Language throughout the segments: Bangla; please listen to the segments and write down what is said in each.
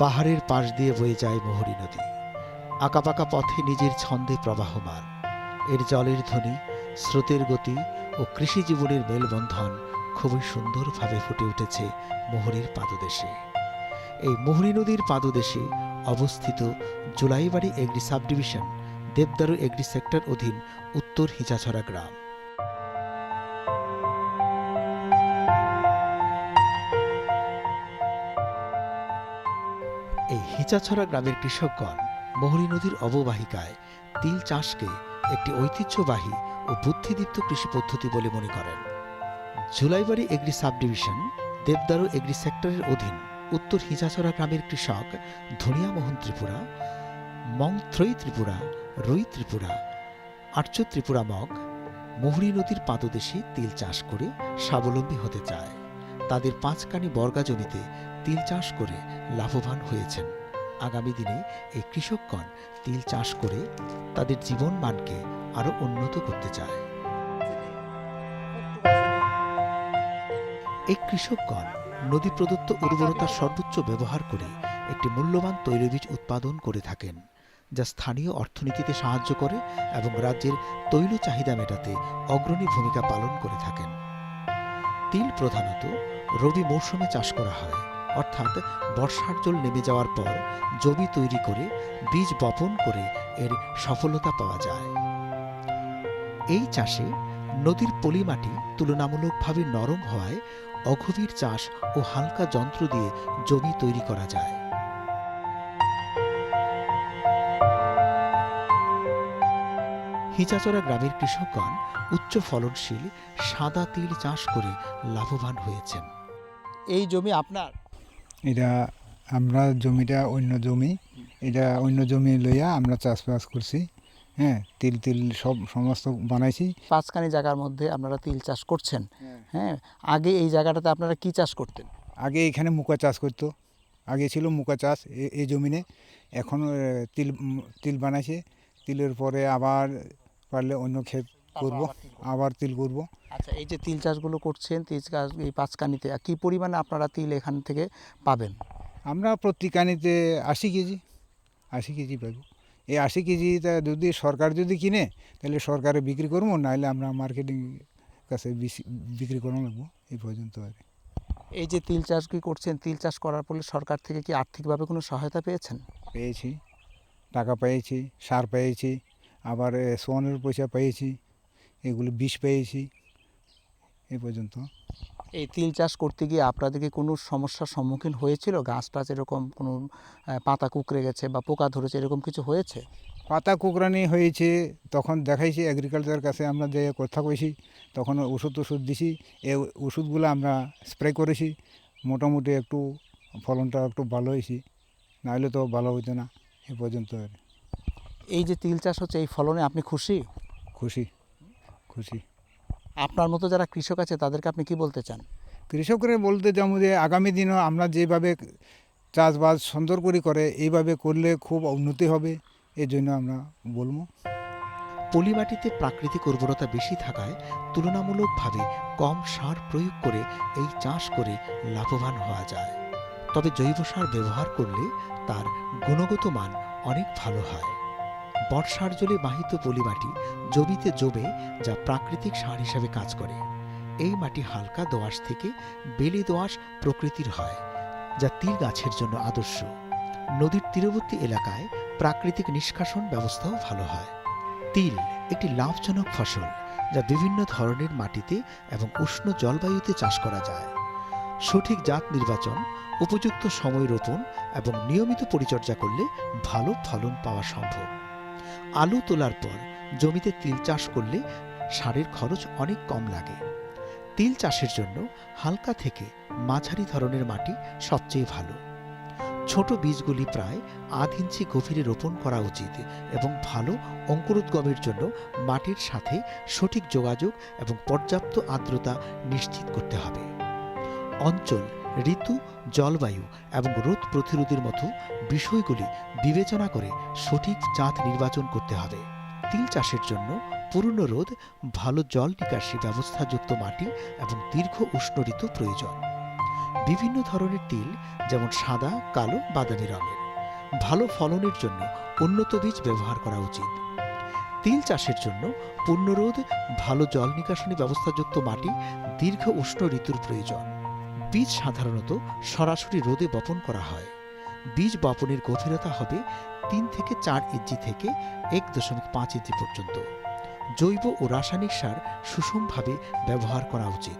পাহাড়ের পাশ দিয়ে বয়ে যায় মোহরী নদী। আঁকাপাকা পথে নিজের ছন্দে প্রবাহমান। এর জলের ধ্বনি, স্রোতের গতি ও কৃষি জীবনের মেলবন্ধন খুবই সুন্দরভাবে ফুটে উঠেছে মোহরীর পাদদেশে। এই মোহরী নদীর পাদদেশে অবস্থিত Jolaibari agri subdivision, Debdaru agri sector অধীন উত্তর হিচাছড়া গ্রাম। এই হিচাছড়া গ্রামের কৃষকগণ মোহরী নদীর অববাহিকায় তিল চাষকে একটি ঐতিহ্যবাহী ও বুদ্ধিদীপ্ত কৃষি পদ্ধতি বলে মনে করেন। Jolaibari agri subdivision, Debdaru agri সেক্টরের অধীন উত্তর হিচাছড়া গ্রামের কৃষক ধনিয়া মোহন ত্রিপুরা, মংথ্রই ত্রিপুরা, রুই ত্রিপুরা আর্য ত্রিপুরা মগ, মোহরী নদীর পাদদেশে তিল চাষ করে স্বাবলম্বী হতে চায়। তাদের পাঁচকানি বর্গা জমিতে তিল চাষ করে লাভবান হয়েছেন। আগামী দিনে এই কৃষকগণ তিল চাষ করে তাদের জীবন মানকে আরও উন্নত করতে চায়। এই কৃষকগণ নদী প্রদত্ত উর্বরতার সর্বোচ্চ ব্যবহার করে একটি মূল্যবান তৈলবীজ উৎপাদন করে থাকেন, যা স্থানীয় অর্থনীতিতে সাহায্য করে এবং রাজ্যের তৈল চাহিদা মেটাতে অগ্রণী ভূমিকা পালন করে থাকেন। তিল প্রধানত রবি মৌসুমে চাষ করা হয়। অর্থাৎ বর্ষার জল নেমে যাওয়ার পর জমি তৈরি করে বীজ বপন করে এর সফলতা পাওয়া যায়। এই চাষে নদীর পলিমাটি তুলনামূলকভাবে নরম হওয়ায় অগভীর চাষ ও হালকা যন্ত্র দিয়ে জমি তৈরি করা যায়। হিচাচড়া গ্রামের কৃষকগণ উচ্চ ফলনশীল সাদা তিল চাষ করে লাভবান হয়েছেন। এই জমি আপনার? এটা আমরা জমিটা অন্য জমি এটা অন্য জমি লইয়া আমরা চাষবাস করছি হ্যাঁ তিল তিল সব সমস্ত বানাইছি। পাঁচখানি জায়গার মধ্যে আপনারা তিল চাষ করছেন হ্যাঁ। আগে এই জায়গাটাতে আপনারা কি চাষ করতেন? আগে এখানে মুকা চাষ করতো আগে ছিল মুকা চাষ এই জমিনে এখন তিল তিল বানাইছে তিলের পরে আবার পারলে অন্য ক্ষেত করব আবার তিল করব। আচ্ছা এই যে তিল চাষগুলো করছেন তিল চাষ এই পাঁচকানিতে আর কি পরিমাণে আপনারা তিল এখান থেকে পাবেন? আমরা প্রতি কানিতে আশি কেজি আশি কেজি পাবো। এই আশি কেজিটা যদি সরকার যদি কিনে তাহলে সরকারে বিক্রি করব নাহলে আমরা মার্কেটিং কাছে বিক্রি করা লাগবো এই পর্যন্ত আর এই যে তিল চাষ কি করছেন তিল চাষ করার ফলে সরকার থেকে কি আর্থিকভাবে কোনো সহায়তা পেয়েছেন? পেয়েছি টাকা পেয়েছি সার পেয়েছি আবার এ, সোয়ানের পয়সা পেয়েছি এগুলো বিষ পেয়েছি। এ পর্যন্ত। এই তিল চাষ করতে গিয়ে আপনাদেরকে কোনো সমস্যার সম্মুখীন হয়েছিল? গাছ টাছ এরকম কোনো পাতা কুকড়ে গেছে বা পোকা ধরেছে এরকম কিছু হয়েছে? পাতা কুকরানি হয়েছে তখন দেখাইছি এগ্রিকালচার কাছে আমরা যে কথা কইছি তখন ওষুধ ওষুধ দিছি এই ওষুধগুলো আমরা স্প্রে করেছি মোটামুটি একটু ফলনটা একটু ভালো হয়েছি নাহলে তো ভালো হইতো না এ পর্যন্ত আর। এই যে তিল চাষ হচ্ছে এই ফলনে আপনি খুশি? খুশি। খুশি। আপনার মতো যারা কৃষক আছে তাদেরকে আপনি কি বলতে চান? কৃষকরা বলতে যাব যে আগামী দিনও আমরা যেভাবে চাষবাস সুন্দর করে করে এইভাবে করলে খুব উন্নতি হবে এই জন্য আমরা বলব। পলিমাটিতে প্রাকৃতিক উর্বরতা বেশি থাকায় তুলনামূলকভাবে কম সার প্রয়োগ করে এই চাষ করে লাভবান হওয়া যায়। তবে জৈব সার ব্যবহার করলে তার গুণগত মান অনেক ভালো হয়। বর্ষার জলে বাহিত পলিমাটি জমিতে জমে যা প্রাকৃতিক সার হিসাবে কাজ করে। এই মাটি হালকা দোআঁশ থেকে বেলে দোআঁশ প্রকৃতির হয়, যা তিল গাছের জন্য আদর্শ। নদীর তীরবর্তী এলাকায় প্রাকৃতিক নিষ্কাশন ব্যবস্থাও ভালো হয়। তিল একটি লাভজনক ফসল, যা বিভিন্ন ধরনের মাটিতে এবং উষ্ণ জলবায়ুতে চাষ করা যায়। সঠিক জাত নির্বাচন, উপযুক্ত সময় রোপণ এবং নিয়মিত পরিচর্যা করলে ভালো ফলন পাওয়া সম্ভব। আলু তোলার পর জমিতে তিল চাষ করলে সারের খরচ অনেক কম লাগে। তিল চাষের জন্য হালকা থেকে মাঝারি ধরনের মাটি সবচেয়ে ভালো। ছোট বীজগুলি প্রায় আধ ইঞ্চি গভীরে রোপণ করা উচিত এবং ভালো অঙ্কুরোদ্গমের জন্য মাটির সাথে সঠিক যোগাযোগ এবং পর্যাপ্ত আর্দ্রতা নিশ্চিত করতে হবে। অঞ্চল ঋতু, জলবায়ু এবং রোদ প্রতিরোধের মতো বিষয়গুলি বিবেচনা করে সঠিক জাত নির্বাচন করতে হবে। তিল চাষের জন্য পূর্ণ রোদ, ভালো জল নিকাশি ব্যবস্থাযুক্ত মাটি এবং দীর্ঘ উষ্ণ ঋতু প্রয়োজন। বিভিন্ন ধরনের তিল যেমন সাদা, কালো, বাদামি রঙের। ভালো ফলনের জন্য উন্নত বীজ ব্যবহার করা উচিত। তিল চাষের জন্য পূর্ণরোধ ভালো জল নিকাশনী ব্যবস্থাযুক্ত মাটি, দীর্ঘ উষ্ণ ঋতুর প্রয়োজন। বীজ সাধারণত সরাসরি রোদে বপন করা হয়। বীজ বপনের গভীরতা হবে তিন থেকে চার ইঞ্চি থেকে এক দশমিক পাঁচ ইঞ্চি পর্যন্ত। জৈব ও রাসায়নিক সার সুষমভাবে ব্যবহার করা উচিত।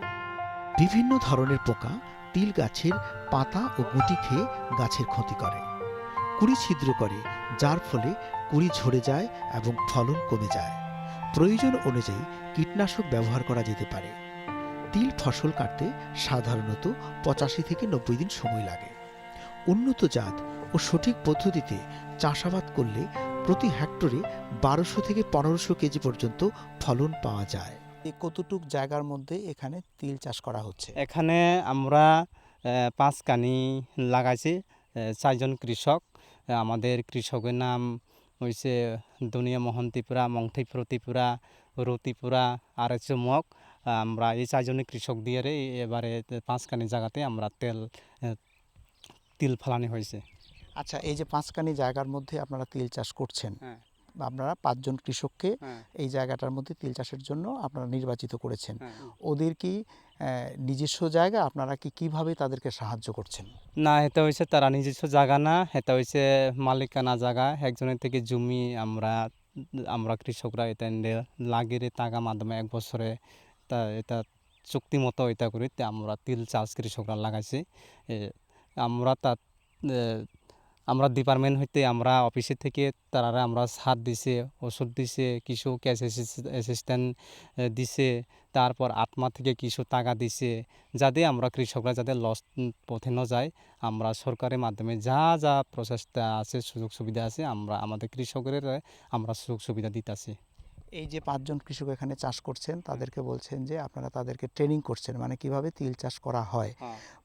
বিভিন্ন ধরনের পোকা তিল গাছের পাতা ও গুটি খেয়ে গাছের ক্ষতি করে। কুড়ি ছিদ্র করে, যার ফলে কুড়ি ঝরে যায় এবং ফলন কমে যায়। প্রয়োজন অনুযায়ী কীটনাশক ব্যবহার করা যেতে পারে। তিল ফসল কাটতে সাধারণত পঁচাশি থেকে নব্বই দিন সময় লাগে। উন্নত জাত ও সঠিক পদ্ধতিতে চাষাবাদ করলে প্রতি হেক্টরে বারোশো থেকে পনেরোশো কেজি পর্যন্ত ফলন পাওয়া যায়। এই কতটুক জায়গার মধ্যে এখানে তিল চাষ করা হচ্ছে? এখানে আমরা পাঁচ কানি লাগাইছি চারজন কৃষক। আমাদের কৃষকের নাম হয়েছে দুনিয়া মোহন ত্রিপুরা মংথিপুর ত্রিপুরা রতিপুরা আর হচ্ছে মগ। আমরা এই চারজনের কৃষক দিয়ে রে এবারে পাঁচখানি জায়গাতে আমরা তেল তিল ফলানি হয়েছে। আচ্ছা এই যে পাঁচখানি জায়গার মধ্যে আপনারা তিল চাষ করছেন হ্যাঁ। আপনারা পাঁচজন কৃষককে হ্যাঁ। এই জায়গাটার মধ্যে তিল চাষের জন্য আপনারা নির্বাচিত করেছেন। হ্যাঁ। ওদের কি নিজস্ব জায়গা? আপনারা কি কীভাবে তাদেরকে সাহায্য করছেন? না এটা হয়েছে তারা নিজস্ব জায়গা না এটা হয়েছে মালিকানা জায়গা। একজনের থেকে জমি আমরা আমরা কৃষকরা এটা লাগিয়ে টাকা মাধ্যমে এক বছরে তা এটা চুক্তি মতো এটা করি আমরা তিল চাষ কৃষকরা লাগাইছি। আমরা তা আমরা ডিপার্টমেন্ট হইতে আমরা অফিসে থেকে তারা আমরা সার দিছে, ওষুধ দিছে, কিছু ক্যাশ অ্যাসিস্ট্যান্ট দিছে, তারপর আত্মা থেকে কিছু টাকা দিছে, যাতে আমরা কৃষকরা যাতে লস পথে না যায়। আমরা সরকারের মাধ্যমে যা যা প্রচেষ্টা আছে, সুযোগ সুবিধা আছে, আমরা আমাদের কৃষকের আমরা সুযোগ সুবিধা দিতেছি। এই যে পাঁচজন কৃষক এখানে চাষ করছেন তাদেরকে বলছেন যে আপনারা তাদেরকে ট্রেনিং করছেন মানে কীভাবে তিল চাষ করা হয়।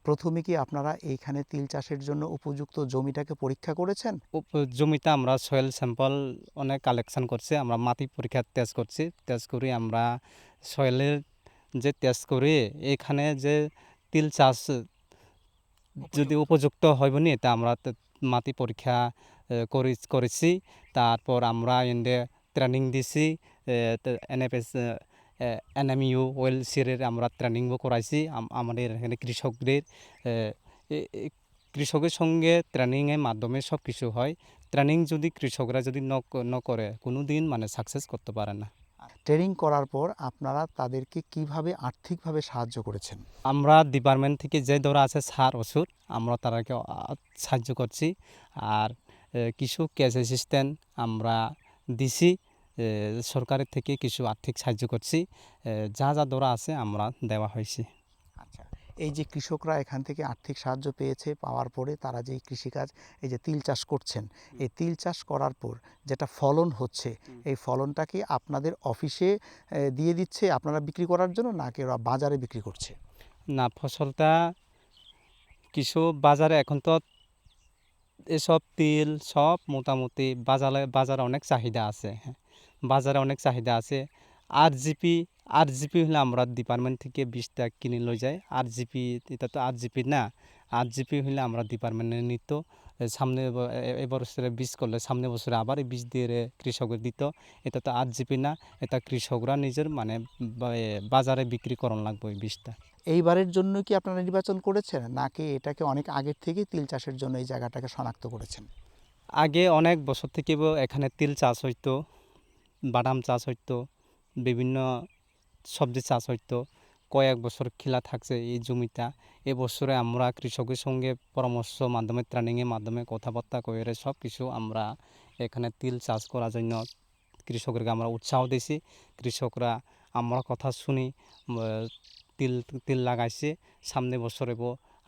প্রথমে কি আপনারা এইখানে তিল চাষের জন্য উপযুক্ত জমিটাকে পরীক্ষা করেছেন? জমিতে আমরা সয়েল স্যাম্পল অনেক কালেকশন করছি আমরা মাটি পরীক্ষা টেস্ট করছি টেস্ট করে আমরা সয়েলের যে টেস্ট করে এখানে যে তিল চাষ যদি উপযুক্ত। হইব নি তা আমরা মাটি পরীক্ষা করেছি। তারপর আমরা এনে ট্রেনিং দিছি N F S N M U oil সিরের আমরা ট্রেনিংও করাইছি। আমাদের এখানে কৃষকদের কৃষকের সঙ্গে ট্রেনিংয়ের মাধ্যমে সব কিছু হয়। ট্রেনিং যদি কৃষকরা যদি ন ন করে কোনো দিন মানে সাকসেস করতে পারে না। ট্রেনিং করার পর আপনারা তাদেরকে কীভাবে আর্থিকভাবে সাহায্য করেছেন? আমরা ডিপার্টমেন্ট থেকে যে ধরা আছে সার ওষুধ আমরা তারাকে আ, সাহায্য করছি। আর কিছু ক্যাশ অ্যাসিস্ট্যান্ট আমরা দিছি। সরকারের থেকে কিছু আর্থিক সাহায্য করছি। যা যা ধরা আছে আমরা দেওয়া হয়েছে। আচ্ছা এই যে কৃষকরা এখান থেকে আর্থিক সাহায্য পেয়েছে পাওয়ার পরে তারা যে কৃষিকাজ এই যে তিল চাষ করছেন এই তিল চাষ করার পর যেটা ফলন হচ্ছে এই ফলনটা কি আপনাদের অফিসে দিয়ে দিচ্ছে আপনারা বিক্রি করার জন্য নাকি ওরা বাজারে বিক্রি করছে? না ফসলটা কিছু বাজারে এখন তো এসব তিল সব মোটামুটি বাজারে বাজারে অনেক চাহিদা আছে হ্যাঁ। বাজারে অনেক চাহিদা আছে। আর জিপি আর জিপি হলে আমরা ডিপার্টমেন্ট থেকে বীজটা কিনে লই যাই। আর জিপি এটা তো আর জিপি না। আর জিপি হলে আমরা ডিপার্টমেন্টে নিত। সামনে ব- এ- এ বীজ করলে সামনে বছরে আবার বীজ দিয়ে কৃষকের দিত। এটা তো আর জিপি না এটা কৃষকরা নিজের মানে বাজারে বিক্রি করন লাগবে এই বীজটা। এইবারের জন্য কি আপনারা নির্বাচন করেছেন? নাকি এটাকে অনেক আগের থেকে তিল চাষের জন্য এই জায়গাটাকে শনাক্ত করেছেন? আগে অনেক বছর থেকে এখানে তিল চাষ হইতো। বাদাম চাষ হইতো, বিভিন্ন সবজি চাষ হইতো। কয়েক বছর খিলা থাকছে এই জমিটা। এবছরে আমরা কৃষকের সঙ্গে পরামর্শ মাধ্যমে ট্রেনিংয়ের মাধ্যমে কথাবার্তা কয়ে সব কিছু আমরা এখানে তিল চাষ করার জন্য কৃষকদেরকে আমরা উৎসাহ দিছি কৃষকরা আমরা কথা শুনি তিল তিল লাগাইছে। সামনে বছরে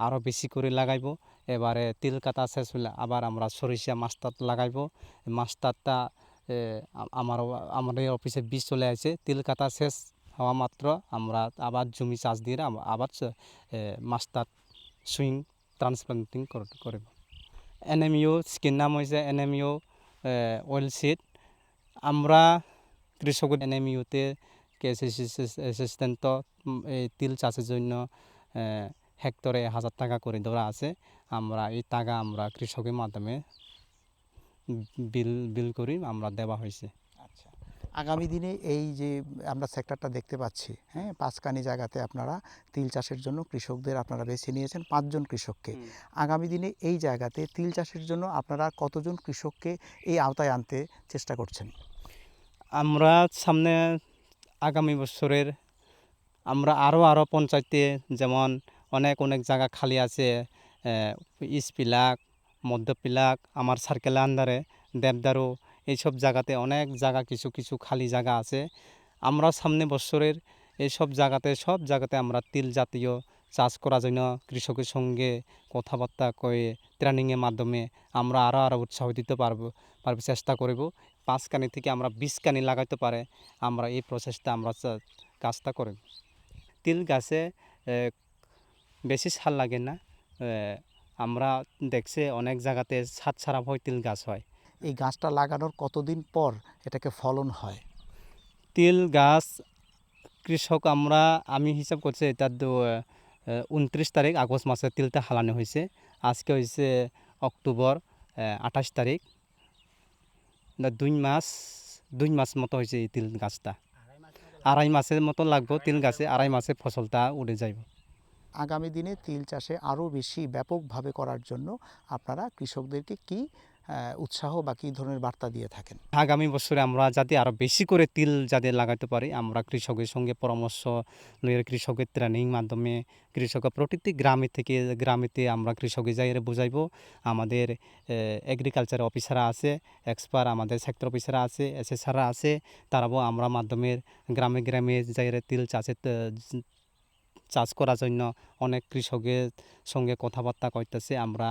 আরও বেশি করে লাগাইব। এবারে তিল কাটা শেষ হলে আবার আমরা সরিষা মাস্টার লাগাইব। মাস্টারটা আমার আমাদের অফিসে বীজ চলে আসে, তিল কাটা শেষ হওয়া মাত্র, আমরা আবার জমি চাষ দিয়ে আবার মাস্টার সুইং ট্রান্সপ্লান্টিং করব। এন এম ইউ স্কিন নাম হয়েছে N M U oil seed. আমরা কৃষকের এন এম ইউতে কেস অ্যাসিস্ট্যান্ট এই তিল চাষের জন্য হেক্টরে হাজার টাকা করে ধরা আছে। আমরা এই টাকা আমরা কৃষকের মাধ্যমে বিল বিল করি আমরা দেওয়া হয়েছে। আচ্ছা। আগামী দিনে এই যে আমরা সেক্টরটা দেখতে পাচ্ছি হ্যাঁ পাঁচকানি জায়গাতে আপনারা তিল চাষের জন্য কৃষকদের আপনারা বেছে নিয়েছেন পাঁচজন কৃষককে। আগামী দিনে এই জায়গাতে তিল চাষের জন্য আপনারা কতজন কৃষককে এই আওতায় আনতে চেষ্টা করছেন? আমরা সামনে আগামী বছরের আমরা আরও আরও পঞ্চায়েতে যেমন অনেক অনেক জায়গা খালি আছে ইস্ট পিলাক মধ্য পিলাক আমার সার্কেলের আন্ডারে দেবদারু, এইসব জায়গাতে অনেক জায়গা, কিছু কিছু খালি জায়গা আছে। আমরা সামনে বছরের এইসব জায়গাতে, সব জায়গাতে আমরা তিল জাতীয় চাষ করার জন্য কৃষকের সঙ্গে কথাবার্তা কয়ে ট্রেনিংয়ের মাধ্যমে আমরা আরও আরও উৎসাহ দিতে পারব পারব, চেষ্টা করব। পাঁচ কানি থেকে আমরা বিশ কানি লাগাইতে পারে, আমরা এই প্রসেসটা আমরা কাজটা করি। তিল গাছে বেশি সার লাগে না আমরা দেখছি অনেক জায়গাতে ছাড়া হয় তিল গাছ হয়। এই গাছটা লাগানোর কতদিন পর এটাকে ফলন হয়? তিল গাছ কৃষক আমরা আমি হিসাব করছি এটা উনত্রিশ তারিখ আগস্ট মাসে তিলটা হালানো হয়েছে। আজকে হয়েছে অক্টোবর আঠাশ তারিখ। দুই মাস দুই মাস মতো হয়েছে এই তিল গাছটা। আড়াই মাসের মতো লাগবে তিল গাছে আড়াই মাসে ফসলটা উঠে যাইব। আগামী দিনে তিল চাষে আরও বেশি ব্যাপকভাবে করার জন্য আপনারা কৃষকদেরকে কি উৎসাহ বা কী ধরনের বার্তা দিয়ে থাকেন? আগামী বছরে আমরা যাতে আরও বেশি করে তিল যাতে লাগাতে পারি, আমরা কৃষকের সঙ্গে পরামর্শ কৃষকের ট্রেনিং মাধ্যমে কৃষকের প্রতিটি গ্রামে থেকে, গ্রামেতে আমরা কৃষকের যাই বুঝাইব। আমাদের এগ্রিকালচার অফিসাররা আছে এক্সপার্ট আমাদের সেক্টর অফিসাররা আছে এসএসআররা আছে, তারাও আমরা মাধ্যমে গ্রামে গ্রামে যাই তিল চাষের চাষ করার জন্য অনেক কৃষকের সঙ্গে কথাবার্তা করতেছে। আমরা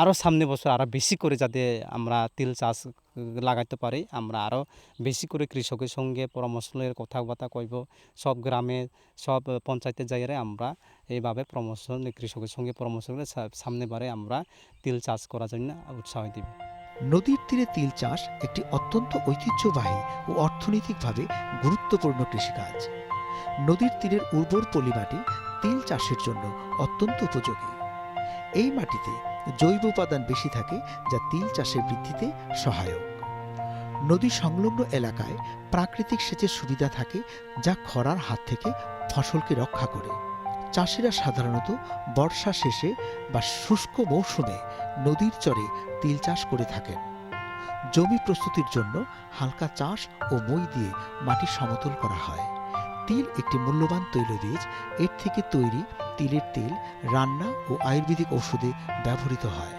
আরও সামনে বছর আরও বেশি করে যাতে আমরা তিল চাষ লাগাইতে পারি, আমরা আরও বেশি করে কৃষকের সঙ্গে পরামর্শের কথাবার্তা কইব। সব গ্রামে, সব পঞ্চায়েতের জায়গায় আমরা এইভাবে পরামর্শ কৃষকের সঙ্গে পরামর্শ করে সামনে বারে আমরা তিল চাষ করার জন্য উৎসাহ দিব। নদীর তীরে তিল চাষ একটি অত্যন্ত ঐতিহ্যবাহী ও অর্থনৈতিকভাবে গুরুত্বপূর্ণ কৃষিকাজ। নদীর তীরের উর্বর পলিমাটি তিল চাষের জন্য অত্যন্ত উপযোগী। এই মাটিতে জৈব উপাদান বেশি থাকে যা তিল চাষের বৃদ্ধিতে সহায়ক। নদী সংলগ্ন এলাকায় প্রাকৃতিক সেচের সুবিধা থাকে যা খরার হাত থেকে ফসলকে রক্ষা করে। চাষিরা সাধারণত বর্ষা শেষে বা শুষ্ক মৌসুমে নদীর চরে তিল চাষ করে থাকেন। জমি প্রস্তুতির জন্য হালকা চাষ ও মই দিয়ে মাটি সমতল করা হয়। তিল একটি মূল্যবান তৈলবীজ। এর থেকে তৈরি তিলের তেল, রান্না ও আয়ুর্বেদিক ঔষধে ব্যবহৃত হয়।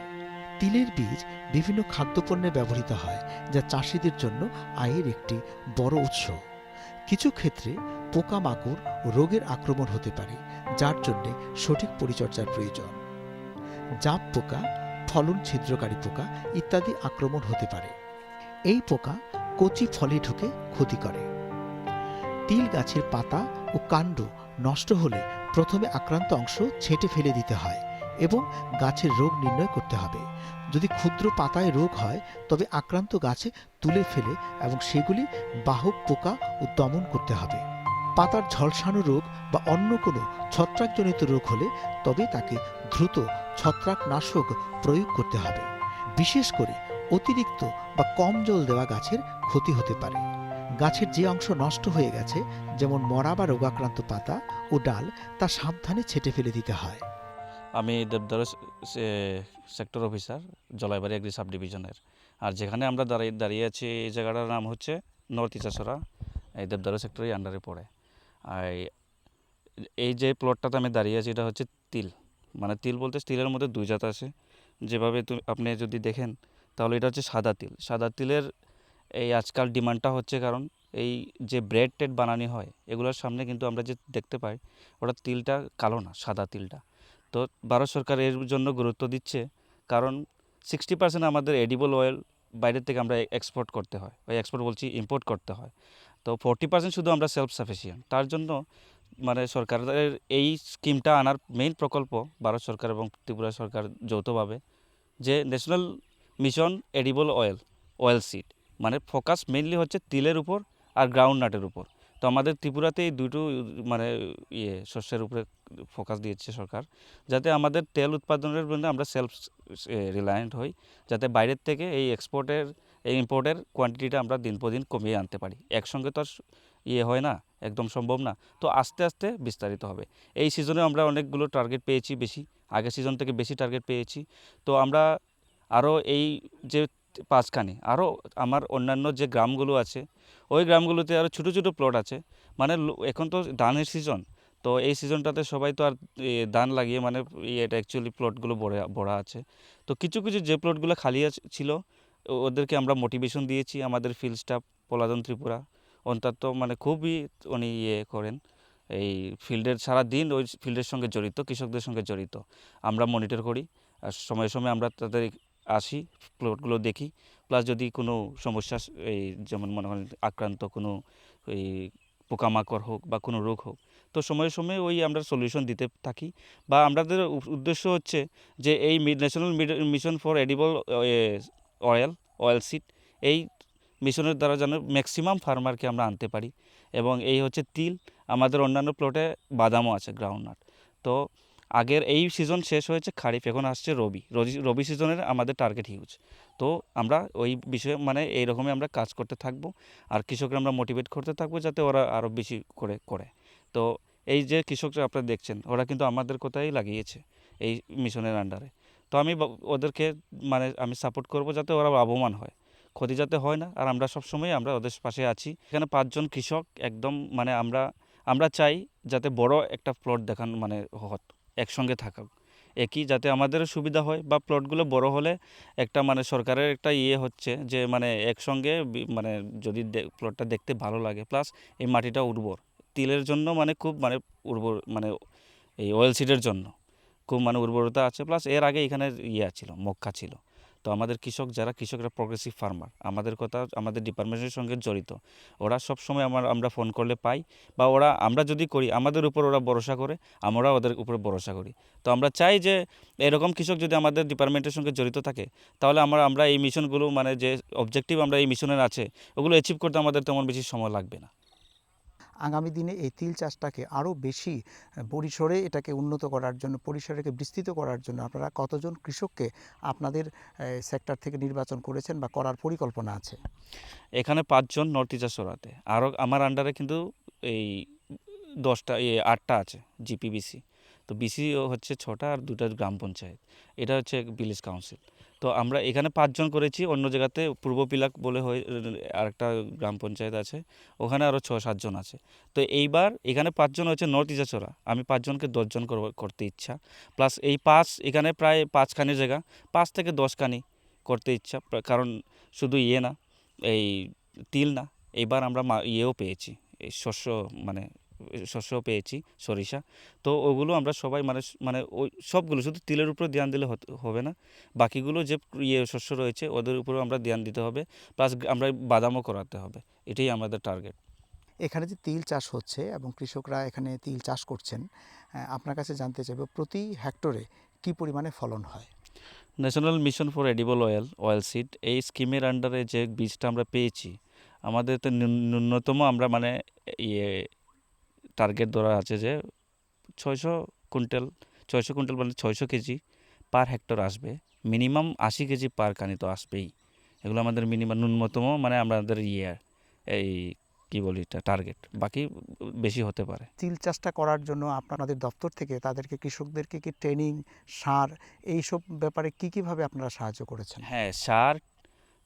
তিলের বীজ বিভিন্ন খাদ্যপণ্যে ব্যবহৃত হয়, যা চাষিদের জন্য আয়ের একটি বড় উৎস। কিছু ক্ষেত্রে পোকামাকড় রোগের আক্রমণ হতে পারে, যার জন্যে সঠিক পরিচর্যার প্রয়োজন। জাপ পোকা, ফলন ছিদ্রকারী পোকা ইত্যাদি আক্রমণ হতে পারে। এই পোকা কচি ফলে ঢুকে ক্ষতি করে। তিল গাছের পাতা ও কাণ্ড নষ্ট হলে প্রথমে আক্রান্ত অংশ ছেঁটে ফেলে দিতে হয় এবং গাছের রোগ নির্ণয় করতে হবে। যদি ক্ষুদ্র পাতায় রোগ হয়, তবে আক্রান্ত গাছে তুলে ফেলে এবং সেগুলি বাহক পোকা ও দমন করতে হবে। পাতার ঝলসানো রোগ বা অন্য কোনো ছত্রাকজনিত রোগ হলে তবে তাকে দ্রুত ছত্রাকনাশক প্রয়োগ করতে হবে। বিশেষ করে অতিরিক্ত বা কম জল দেওয়া গাছের ক্ষতি হতে পারে। গাছের যে অংশ নষ্ট হয়ে গেছে, যেমন মরা বা রোগাক্রান্ত পাতা ও ডাল, তা সাবধানে ছেটে ফেলে দিতে হয়। আমি Debdaru sector officer Jolaibari agri sub ডিভিশনের আর যেখানে আমরা দাঁড়িয়ে দাঁড়িয়ে আছি, এই জায়গাটার নাম হচ্ছে নর্থ ইচাসরা এই দেবদারু সেক্টরের আন্ডারে পড়ে। আর এই যে প্লটটাতে আমি দাঁড়িয়ে আছি, এটা হচ্ছে তিল। মানে তিল বলতে তিলের মধ্যে দুই জাত আছে। যেভাবে আপনি যদি দেখেন, তাহলে এটা হচ্ছে সাদা তিল। সাদা তিলের এই আজকাল ডিমান্ডটা হচ্ছে কারণ এই যে ব্রেড টেড বানানি হয়, এগুলোর সামনে কিন্তু আমরা যে দেখতে পাই, ওটা তিলটা কালো না, সাদা তিলটা। তো ভারত সরকার এর জন্য গুরুত্ব দিচ্ছে কারণ সিক্সটি পার্সেন্ট আমাদের এডিবল অয়েল বাইরের থেকে আমরা এক্সপোর্ট করতে হয়, ওই এক্সপোর্ট বলছি ইম্পোর্ট করতে হয়। তো ফোরটি পার্সেন্ট শুধু আমরা সেলফ সাফিসিয়েন্ট তার জন্য মানে সরকারের এই স্কিমটা আনার মেইন প্রকল্প ভারত সরকার এবং ত্রিপুরা সরকার যৌথভাবে যে national mission edible oil oil seed মানে ফোকাস মেনলি হচ্ছে তিলের উপর আর গ্রাউন্ড নাটের উপর। তো আমাদের ত্রিপুরাতে এই দুটো মানে ইয়ে শস্যের উপরে ফোকাস দিয়েছে সরকার, যাতে আমাদের তেল উৎপাদনের জন্য আমরা সেলফ রিলায়েন্ট হই, যাতে বাইরের থেকে এই এক্সপোর্টের এই ইম্পোর্টের কোয়ান্টিটিটা আমরা দিন পর দিন কমিয়ে আনতে পারি। একসঙ্গে তো আর ইয়ে হয় না, একদম সম্ভব না। তো আস্তে আস্তে বিস্তারিত হবে। এই সিজনে আমরা অনেকগুলো টার্গেট পেয়েছি বেশি, আগের সিজন থেকে বেশি টার্গেট পেয়েছি। তো আমরা আরও এই যে পাঁচখানি। আরও আমার অন্যান্য যে গ্রামগুলো আছে, ওই গ্রামগুলোতে আরও ছোটো ছোটো প্লট আছে। মানে এখন তো ধানের সিজন তো এই সিজনটাতে সবাই তো আর ধান লাগিয়ে মানে এটা অ্যাকচুয়ালি প্লটগুলো বড়, বড়া আছে। তো কিছু কিছু যে প্লটগুলো খালি ছিল ওদেরকে আমরা মোটিভেশন দিয়েছি, আমাদের ফিল্ড স্টাফ পলাদন ত্রিপুরা। অন্তত মানে খুবই উনি ইয়ে করেন, এই ফিল্ডের সারা দিন ওই ফিল্ডের সঙ্গে জড়িত, কৃষকদের সঙ্গে জড়িত। আমরা মনিটর করি, আর সময়ে সময়ে আমরা তাদের আসি প্লটগুলো দেখি। প্লাস যদি কোনো সমস্যা, এই যেমন মনে করেন আক্রান্ত কোনো, এই পোকামাকড় হোক বা কোনো রোগ হোক, তো সময়ে সময়ে ওই আমরা সলিউশন দিতে থাকি। বা আমাদের উদ্দেশ্য হচ্ছে যে এই national mission for edible oil oil seed এই মিশনের দ্বারা যেন ম্যাক্সিমাম ফার্মারকে আমরা আনতে পারি। এবং এই হচ্ছে তিল, আমাদের অন্যান্য প্লটে বাদামও আছে গ্রাউন্ডনাট তো আগের এই সিজন শেষ হয়েছে খারিফ, এখন আসছে রবি। রবি সিজনের আমাদের টার্গেট হিউজ তো আমরা ওই বিষয়ে মানে এইরকমই আমরা কাজ করতে থাকব আর কৃষকরা আমরা মোটিভেট করতে থাকব যাতে ওরা আরও বেশি করে করে। তো এই যে কৃষকরা আপনারা দেখছেন, ওরা কিন্তু আমাদের কোথায় লাগিয়েছে এই মিশনের আন্ডারে তো আমি ওদেরকে মানে আমি সাপোর্ট করব যাতে ওরা লাভবান হয়। ক্ষতি যাতে হয় না, আর আমরা সবসময় আমরা ওদের পাশে আছি। এখানে পাঁচজন কৃষক একদম মানে আমরা আমরা চাই যাতে বড় একটা প্লট দেখান মানে হত। একসঙ্গে থাকা একই যাতে আমাদেরও সুবিধা হয় বা প্লটগুলো বড় হলে একটা মানে সরকারের একটা ইয়ে হচ্ছে যে মানে একসঙ্গে মানে যদি প্লটটা দেখতে ভালো লাগে, প্লাস এই মাটিটা উর্বর। তিলের জন্য মানে খুব মানে উর্বর মানে এই অয়েল সিডের জন্য। খুব মানে উর্বরতা আছে, প্লাস এর আগে এখানে ইয়ে ছিল, মক্কা ছিল। তো আমাদের কৃষক যারা, কৃষকরা প্রগ্রেসিভ ফার্মার আমাদের কথা আমাদের ডিপার্টমেন্টের সঙ্গে জড়িত। ওরা সব সময় আমার, আমরা ফোন করলে পাই বা ওরা, আমরা যদি করি, আমাদের উপর ওরা ভরসা করে, আমরা ওদের উপরে ভরসা করি। তো আমরা চাই যে, এরকম কৃষক যদি আমাদের ডিপার্টমেন্টের সঙ্গে জড়িত থাকে, তাহলে আমরা আমরা এই মিশনগুলো মানে যে অবজেক্টিভ আমরা এই মিশনের আছে, ওগুলো অ্যাচিভ করতে আমাদের তেমন বেশি সময় লাগবে না। আগামী দিনে এই তিল চাষটাকে আরও বেশি পরিসরে এটাকে উন্নত করার জন্য পরিসরকে বিস্তৃত করার জন্য আপনারা কতজন কৃষককে আপনাদের সেক্টর থেকে নির্বাচন করেছেন বা করার পরিকল্পনা আছে? এখানে পাঁচজন নর্থ চড়াতে আরও আমার আন্ডারে কিন্তু এই দশটা আটটা আছে জিপিবিসি তো বিসি হচ্ছে ছটা আর দুটা গ্রাম পঞ্চায়েত। এটা হচ্ছে ভিলেজ কাউন্সিল তো আমরা এখানে পাঁচজন করেছি, অন্য জায়গাতে পূর্ব পিলাক বলে হয়ে, আরেকটা গ্রাম পঞ্চায়েত আছে, ওখানে আরও ছ সাতজন আছে। তো এইবার এখানে পাঁচজন হচ্ছে নর্থ ইজাচড়া আমি পাঁচজনকে দশজন করতে ইচ্ছা। প্লাস এই পাঁচ, এখানে প্রায় পাঁচখানি জায়গা, পাঁচ থেকে দশখানি করতে ইচ্ছা কারণ শুধু ইয়ে না, এই তিল না, এবার আমরা ইয়েও পেয়েছি, এই শস্য মানে শস্য পেয়েছি সরিষা। তো ওগুলো আমরা সবাই মানে মানে ওই সবগুলো শুধু তিলের উপরে ধ্যান দিলে হবে না। বাকিগুলো যে ইয়ে শস্য রয়েছে ওদের উপরেও আমরা ধ্যান দিতে হবে। প্লাস আমরা বাদামও করাতে হবে। এটাই আমাদের টার্গেট। এখানে যে তিল চাষ হচ্ছে এবং কৃষকরা এখানে তিল চাষ করছেন আপনার কাছে জানতে চাইব প্রতি হেক্টরে কি পরিমাণে ফলন হয়? National mission for edible oil oil seed এই স্কিমের আন্ডারে যে বীজটা আমরা পেয়েছি আমাদের তো ন্যূনতম আমরা মানে ইয়ে টার্গেট ধরা আছে যে ছয়শো কুইন্টাল ছয়শো কুইন্টাল মানে ছয়শো কেজি পার হেক্টর আসবে। মিনিমাম আশি কেজি পার কানি তো আসবেই। এগুলো আমাদের মিনিমাম ন্যূনতম মানে আমাদের ইয়ে এই কী বলি এটা টার্গেট বাকি বেশি হতে পারে। তিল চাষটা করার জন্য আপনাদের দপ্তর থেকে তাদেরকে কৃষকদেরকে কি ট্রেনিং সার এইসব ব্যাপারে কি কীভাবে আপনারা সাহায্য করেছেন? হ্যাঁ সার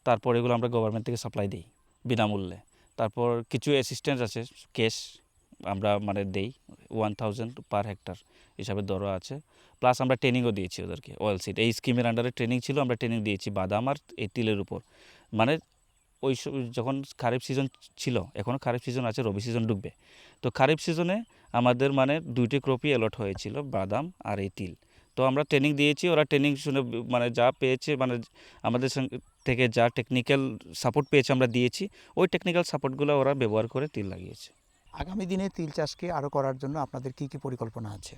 তারপর এগুলো আমরা গভর্নমেন্ট থেকে সাপ্লাই দিই বিনামূল্যে। তারপর কিছু অ্যাসিস্ট্যান্ট আছে ক্যাশ আমরা মানে দেই ওয়ান থাউজেন্ড পার হেক্টর হিসাবে দরও আছে। প্লাস আমরা ট্রেনিংও দিয়েছি ওদেরকে অয়েল সিড এই স্কিমের আন্ডারে ট্রেনিং ছিল, আমরা ট্রেনিং দিয়েছি বাদাম আর এই তিলের উপর। মানে ওই যখন খারিফ সিজন ছিল এখনও খারিফ সিজন আছে, রবি সিজন ডুববে। তো খারিফ সিজনে আমাদের মানে দুইটি ক্রপই অ্যালট হয়েছিল, বাদাম আর এই তিল। তো আমরা ট্রেনিং দিয়েছি, ওরা ট্রেনিং শুনে মানে যা পেয়েছে মানে আমাদের থেকে যা টেকনিক্যাল সাপোর্ট পেয়েছে আমরা দিয়েছি, ওই টেকনিক্যাল সাপোর্টগুলো ওরা ব্যবহার করে তিল লাগিয়েছে। আগামী দিনে তিল চাষকে আরও করার জন্য আপনাদের কি কি পরিকল্পনা আছে?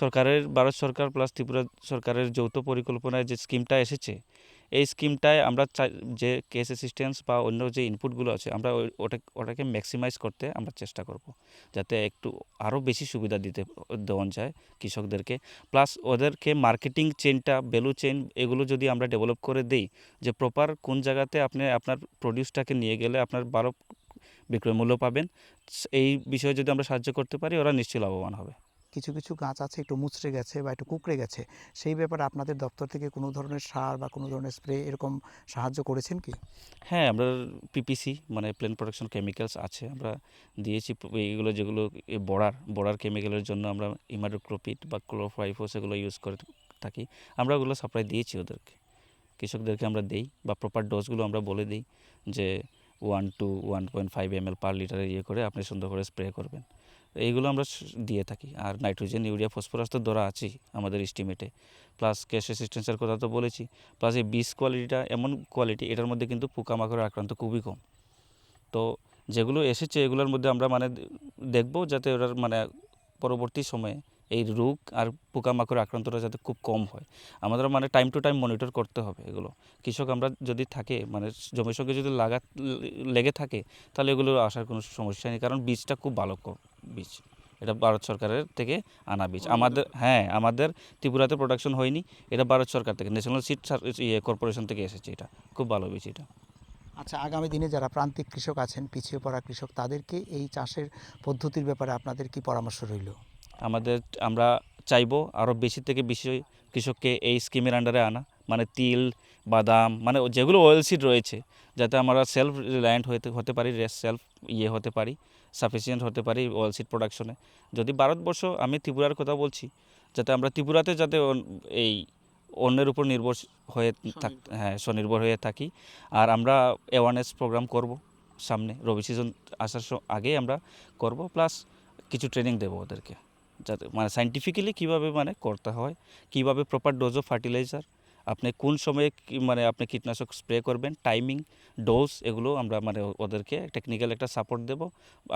সরকারের, ভারত সরকার প্লাস ত্রিপুরা সরকারের যৌথ পরিকল্পনায় যে স্কিমটা এসেছে, এই স্কিমটায় আমরা যে কেস অ্যাসিস্ট্যান্স বা অন্য যে ইনপুটগুলো আছে, আমরা ওটা, ওটাকে ম্যাক্সিমাইজ করতে আমরা চেষ্টা করব। যাতে একটু আরও বেশি সুবিধা দিতে দেওয়া যায় কৃষকদেরকে। প্লাস ওদেরকে মার্কেটিং চেনটা ভ্যালু চেন এগুলো যদি আমরা ডেভেলপ করে দেই, যে প্রপার কোন জায়গাতে আপনি, আপনার প্রডিউসটাকে নিয়ে গেলে আপনার ভালো বিক্রয় মূল্য পাবেন। এই বিষয়ে যদি আমরা সাহায্য করতে পারি ওরা নিশ্চয়ই লাভবান হবে। কিছু কিছু গাছ আছে একটু মুচড়ে গেছে বা একটু কুকড়ে গেছে সেই ব্যাপারে আপনাদের দপ্তর থেকে কোনো ধরনের সার বা কোনো ধরনের স্প্রে এরকম সাহায্য করেছেন কি? হ্যাঁ আমরা পিপিসি মানে প্লেন প্রোটেকশন কেমিক্যালস আছে আমরা দিয়েছি। এইগুলো যেগুলো বড়ার বড়ার কেমিক্যালের জন্য আমরা ইমারোক্রোপিট বা ক্লোরোফাইফোস এগুলো ইউজ করে থাকি। আমরা ওগুলো সাপ্লাই দিয়েছি ওদেরকে। কৃষকদেরকে আমরা দেই বা প্রপার ডোজগুলো আমরা বলে দিই যে one two one point five M L per লিটারে ইয়ে করে আপনি সুন্দর করে স্প্রে করবেন। এইগুলো আমরা দিয়ে থাকি। আর নাইট্রোজেন ইউরিয়া ফসফরাস তো ধরা আছেই আমাদের এস্টিমেটে প্লাস ক্যাশ অ্যাসিস্ট্যান্সের কথা তো বলেছি। প্লাস এই বীজ কোয়ালিটিটা এমন কোয়ালিটি এটার মধ্যে কিন্তু পোকামাকড়ের আক্রান্ত খুবই কম। তো যেগুলো এসেছে, এগুলোর মধ্যে আমরা মানে দেখব যাতে ওটার মানে পরবর্তী সময়ে এই রোগ আর পোকামাকড় আক্রান্তটা যাতে খুব কম হয়। আমাদের মানে টাইম টু টাইম মনিটর করতে হবে এগুলো। কৃষক আমরা যদি থাকে মানে জমির সঙ্গে যদি লাগা লেগে থাকে তাহলে এগুলো আসার কোনো সমস্যা নেই। কারণ বীজটা খুব ভালো বীজ। এটা ভারত সরকারের থেকে আনা বীজ। আমাদের হ্যাঁ আমাদের ত্রিপুরাতে প্রোডাকশন হয়নি এটা ভারত সরকার থেকে ন্যাশনাল সিড ইয়ে কর্পোরেশন থেকে এসেছে এটা। খুব ভালো বীজ এটা। আচ্ছা আগামী দিনে যারা প্রান্তিক কৃষক আছেন পিছিয়ে পড়া কৃষক তাদেরকে এই চাষের পদ্ধতির ব্যাপারে আপনাদের কি পরামর্শ রইল? আমাদের আমরা চাইব আরও বেশি থেকে বেশি কৃষককে এই স্কিমের আন্ডারে আনা। মানে তিল বাদাম মানে যেগুলো অয়েল সিড রয়েছে যাতে আমরা সেলফ রিলায়েন্ট হতে হতে পারি সেলফ ইয়ে হতে পারি সাফিসিয়েন্ট হতে পারি অয়েল সিড প্রোডাকশনে যদি ভারতবর্ষ আমি ত্রিপুরার কথা বলছি যাতে আমরা ত্রিপুরাতে যাতে এই অন্যের উপর নির্ভর হয়ে থাক হ্যাঁ স্বনির্ভর হয়ে থাকি। আর আমরা অ্যাওয়ারনেস প্রোগ্রাম করব সামনে। রবি সিজন আসার স- আগেই আমরা করব প্লাস কিছু ট্রেনিং দেবো ওদেরকে। যাতে মানে সাইন্টিফিক্যালি কীভাবে মানে করতে হয়, কীভাবে প্রপার ডোজ অফ ফার্টিলাইজার আপনি কোন সময়ে মানে আপনি কীটনাশক স্প্রে করবেন টাইমিং ডোজ এগুলো আমরা মানে ওদেরকে টেকনিক্যাল একটা সাপোর্ট দেব,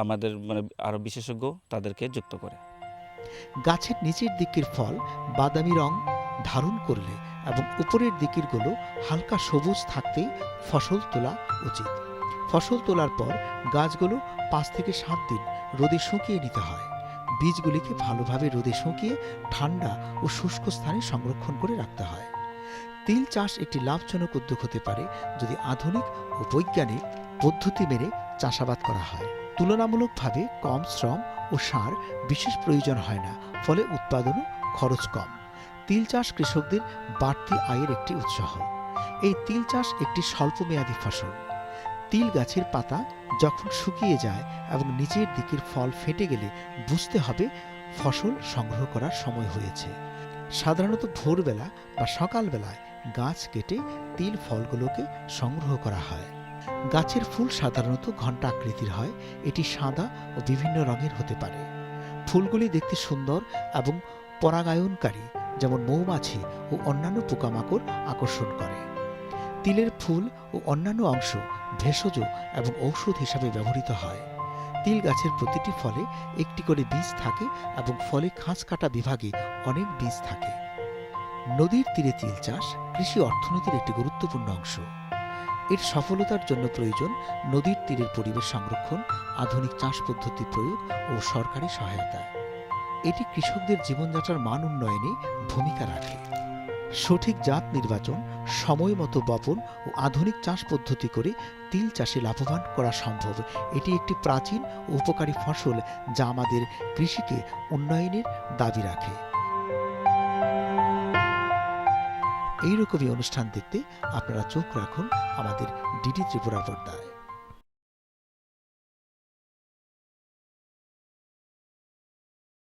আমাদের মানে আরও বিশেষজ্ঞ তাদেরকে যুক্ত করে। গাছের নিচের দিকের ফল বাদামি রং ধারণ করলে এবং উপরের দিকেরগুলো হালকা সবুজ থাকতেই ফসল তোলা উচিত। ফসল তোলার পর গাছগুলো পাঁচ থেকে সাত দিন রোদে শুকিয়ে নিতে হয়। বীজগুলিকে ভালোভাবে রোদে শুকিয়ে ঠান্ডা ও শুষ্ক স্থানে সংরক্ষণ করে রাখতে হয়। তিল চাষ একটি লাভজনক উদ্যোগ হতে পারে যদি আধুনিক ও বৈজ্ঞানিক পদ্ধতি মেনে চাষাবাদ করা হয়। তুলনামূলকভাবে কম শ্রম ও সার বিশেষ প্রয়োজন হয় না, ফলে উৎপাদনও খরচ কম। তিল চাষ কৃষকদের বাড়তি আয়ের একটি উৎসাহ। এই তিল চাষ একটি স্বল্পমেয়াদী ফসল। তিল গাছের পাতা যখন শুকিয়ে যায় এবং নিচের দিকের ফল ফেটে গেলে বুঝতে হবে ফসল সংগ্রহ করার সময় হয়েছে। সাধারণত ভোরবেলা বা সকালবেলায় গাছ কেটে তিল ফলগুলোকে সংগ্রহ করা হয়। গাছের ফুল সাধারণত ঘণ্টা আকৃতির হয়। এটি সাদা ও বিভিন্ন রঙের হতে পারে। ফুলগুলি দেখতে সুন্দর এবং পরাগায়নকারী, যেমন মৌমাছি ও অন্যান্য পোকামাকড় আকর্ষণ করে। তিলের ফুল ও অন্যান্য অংশ ভেষজ এবং ঔষধ হিসাবে ব্যবহৃত হয়। তিল গাছের প্রতিটি ফলে একটি করে বীজ থাকে এবং ফলে খাঁজ কাটা বিভাগে অনেক বীজ থাকে। নদীর তীরে তিল চাষ কৃষি অর্থনীতির একটি গুরুত্বপূর্ণ অংশ। এর সফলতার জন্য প্রয়োজন নদীর তীরের পরিবেশ সংরক্ষণ, আধুনিক চাষ পদ্ধতি প্রয়োগ ও সরকারি সহায়তা। এটি কৃষকদের জীবনযাত্রার মান উন্নয়নে ভূমিকা রাখে। সঠিক জাত নির্বাচন সময় মতো বপন ও আধুনিক চাষ পদ্ধতি করে তিল চাষে লাভবান করা সম্ভব। এটি একটি প্রাচীন ও উপকারী ফসল যা আমাদের কৃষিকে উন্নয়নের দাবি রাখে। এইরকমই অনুষ্ঠান দেখতে আপনারা চোখ রাখুন আমাদের ডিডি ত্রিপুরা পর্দায়।